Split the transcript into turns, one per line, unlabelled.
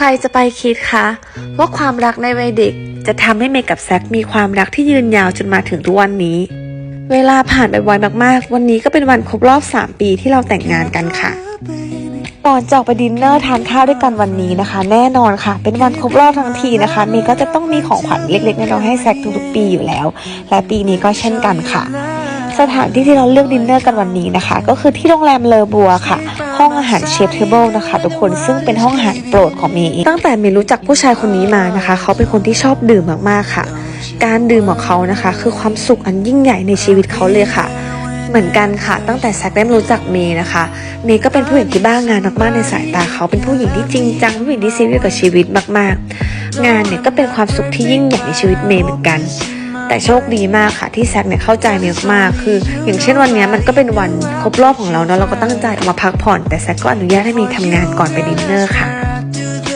ใครจะไปคิดคะว่าความรักในวัยเด็ก จะทำให้เมย์กับแซคมีความรักที่ยืนยาวจนมาถึงทุกวันนี้ เวลาผ่านไปไวมากๆ วันนี้ก็เป็นวันครบรอบ 3 ปีที่เราแต่งงานกันค่ะก่อนจะออกไปดินเนอร์ทานข้าวด้วยกันวันนี้นะคะ แน่นอนค่ะ เป็นวันครบรอบทั้งทีนะคะเมย์ก็จะต้องมีของขวัญเล็กๆน้อยๆให้แซคทุกๆปีอยู่แล้ว และปีนี้ก็เช่นกันค่ะ สถานที่ที่เราเลือกดินเนอร์กันวันนี้นะคะ ก็คือที่โรงแรมเลอบัวค่ะ ห้องอาหารเชฟเทเบิลนะคะทุกคนซึ่งเป็นห้องอาหารโปรดของเมย์ตั้งแต่เมย์รู้จักผู้ชายคนนี้มานะคะ เขาเป็นคนที่ชอบดื่มมากๆค่ะ การดื่มของเขานะคะ คือความสุขอันยิ่งใหญ่ในชีวิตเขาเลยค่ะเหมือนกันค่ะ ตั้งแต่แซคได้รู้จักเมย์นะคะ เมย์ก็เป็นผู้หญิงที่บ้างานมากๆในสายตาเขา เป็นผู้หญิงที่จริงจังผู้หญิงที่ซีเรียสกับชีวิตมากๆ งานเนี่ยก็เป็นความสุขที่ยิ่งใหญ่ในชีวิตเมย์เหมือนกัน แต่โชคดีมากค่ะที่แซคเนี่ยเข้าใจเมย์มากคือ อย่างเช่นวันนี้มันก็เป็นวันครบรอบของเราเนาะเราก็ตั้งใจออกมาพักผ่อน แต่แซคก็อนุญาตให้มีทำงานก่อนไปดินเนอร์ค่ะ